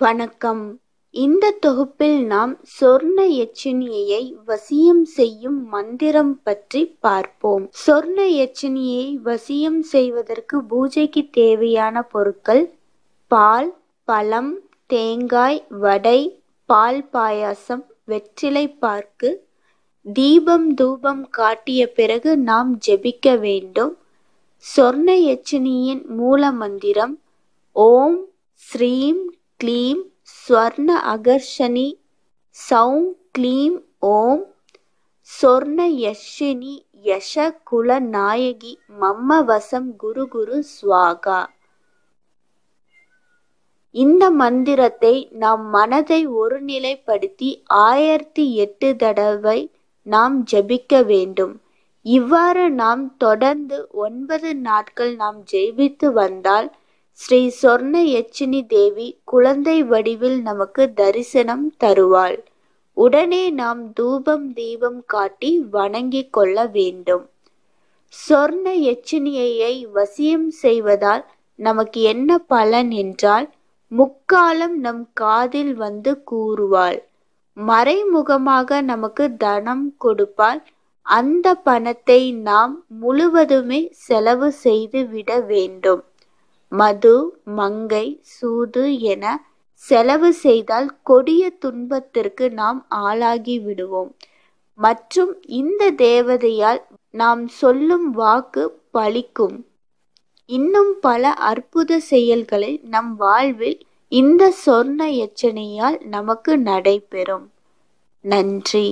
வணக்கம். இந்த தொகுப்பில் நாம் சொர்ண யட்சினியை வசியம் செய்யும் மந்திரம் பற்றி பார்ப்போம். சொர்ண யட்சினியை வசியம் செய்வதற்கு பூஜைக்கு தேவையான பொருட்கள் பால் பழம் தேங்காய் வடை பால் பாயாசம் வெற்றிலை பார்க்கு தீபம் தூபம் காட்டிய பிறகு நாம் ஜெபிக்க வேண்டும். சொர்ண யட்சினியின் மூல மந்திரம் ஓம் ஸ்ரீம் க்ளீம் ஸ்வர்ண அகர்ஷணி சௌங் க்ளீம் ஓம் சொர்ண யஷினி யஷ குல நாயகி மம்ம வசம் குரு குரு ஸ்வாகா இந்த மந்திரத்தை நாம் மனதை ஒருநிலைப்படுத்தி ஆயிரத்தி எட்டு தடவை நாம் ஜெபிக்க வேண்டும். இவ்வாறு நாம் தொடர்ந்து ஒன்பது நாட்கள் நாம் ஜெபித்து வந்தால் ஸ்ரீ சொர்ண யட்சினி தேவி குழந்தை வடிவில் நமக்கு தரிசனம் தருவாள். உடனே நாம் தூபம் தீபம் காட்டி வணங்கிக் கொள்ள வேண்டும். சொர்ண யட்சினியை வசியம் செய்வதால் நமக்கு என்ன பலன் என்றால் முக்காலம் நம் காதில் வந்து கூறுவாள். மறைமுகமாக நமக்கு தனம் கொடுப்பால் அந்த பணத்தை நாம் முழுவதுமே செலவு செய்து விட வேண்டும். மது மங்கை சூது என செலவு செய்தால் கொடிய துன்பத்திற்கு நாம் ஆளாகி விடுவோம். மற்றும் இந்த தேவதையால் நாம் சொல்லும் வாக்கு பலிக்கும் இன்னும் பல அற்புத செயல்களை நம் வாழ்வில் இந்த சொர்ண எச்சனையால் நமக்கு நடைபெறும். நன்றி.